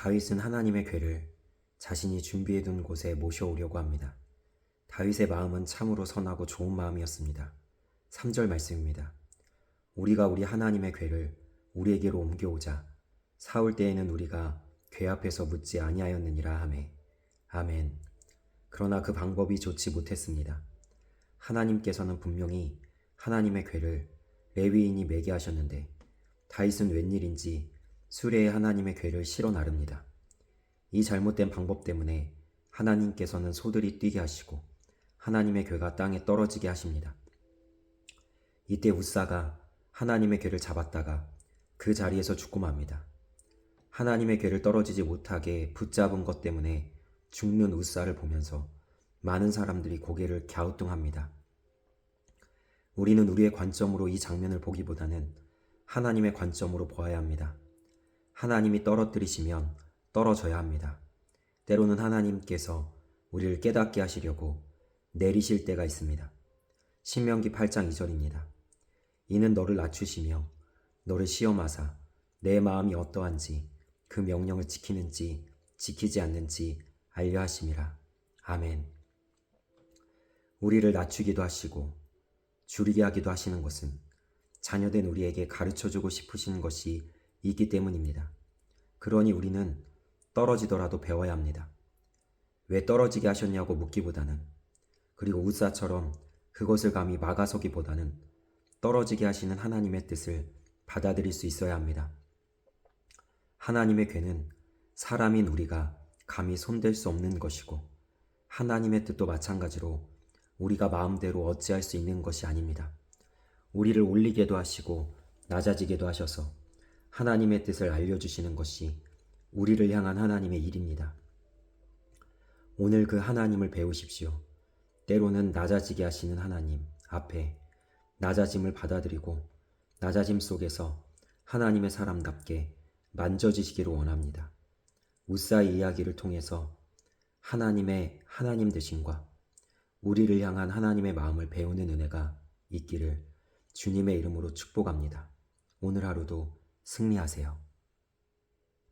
다윗은 하나님의 괴를 자신이 준비해둔 곳에 모셔오려고 합니다. 다윗의 마음은 참으로 선하고 좋은 마음이었습니다. 3절 말씀입니다. 우리가 우리 하나님의 괴를 우리에게로 옮겨오자 사울 때에는 우리가 괴 앞에서 묻지 아니하였느니라 하매 아멘. 그러나 그 방법이 좋지 못했습니다. 하나님께서는 분명히 하나님의 괴를 레위인이 매게 하셨는데 다윗은 웬일인지 수레에 하나님의 괴를 실어 나릅니다. 이 잘못된 방법 때문에 하나님께서는 소들이 뛰게 하시고 하나님의 괴가 땅에 떨어지게 하십니다. 이때 우사가 하나님의 괴를 잡았다가 그 자리에서 죽고 맙니다. 하나님의 괴를 떨어지지 못하게 붙잡은 것 때문에 죽는 우사를 보면서 많은 사람들이 고개를 갸우뚱합니다. 우리는 우리의 관점으로 이 장면을 보기보다는 하나님의 관점으로 보아야 합니다. 하나님이 떨어뜨리시면 떨어져야 합니다. 때로는 하나님께서 우리를 깨닫게 하시려고 내리실 때가 있습니다. 신명기 8장 2절입니다. 이는 너를 낮추시며 너를 시험하사 내 마음이 어떠한지 그 명령을 지키는지 지키지 않는지 알려 하심이라. 아멘. 우리를 낮추기도 하시고 줄이게 하기도 하시는 것은 자녀된 우리에게 가르쳐 주고 싶으신 것이 있기 때문입니다. 그러니 우리는 떨어지더라도 배워야 합니다. 왜 떨어지게 하셨냐고 묻기보다는 그리고 우사처럼 그것을 감히 막아서기보다는 떨어지게 하시는 하나님의 뜻을 받아들일 수 있어야 합니다. 하나님의 괴는 사람인 우리가 감히 손댈 수 없는 것이고 하나님의 뜻도 마찬가지로 우리가 마음대로 어찌할 수 있는 것이 아닙니다. 우리를 올리게도 하시고 낮아지게도 하셔서 하나님의 뜻을 알려주시는 것이 우리를 향한 하나님의 일입니다. 오늘 그 하나님을 배우십시오. 때로는 낮아지게 하시는 하나님 앞에 낮아짐을 받아들이고 낮아짐 속에서 하나님의 사람답게 만져지시기를 원합니다. 우사의 이야기를 통해서 하나님의 하나님 되심과 우리를 향한 하나님의 마음을 배우는 은혜가 있기를 주님의 이름으로 축복합니다. 오늘 하루도 승리하세요.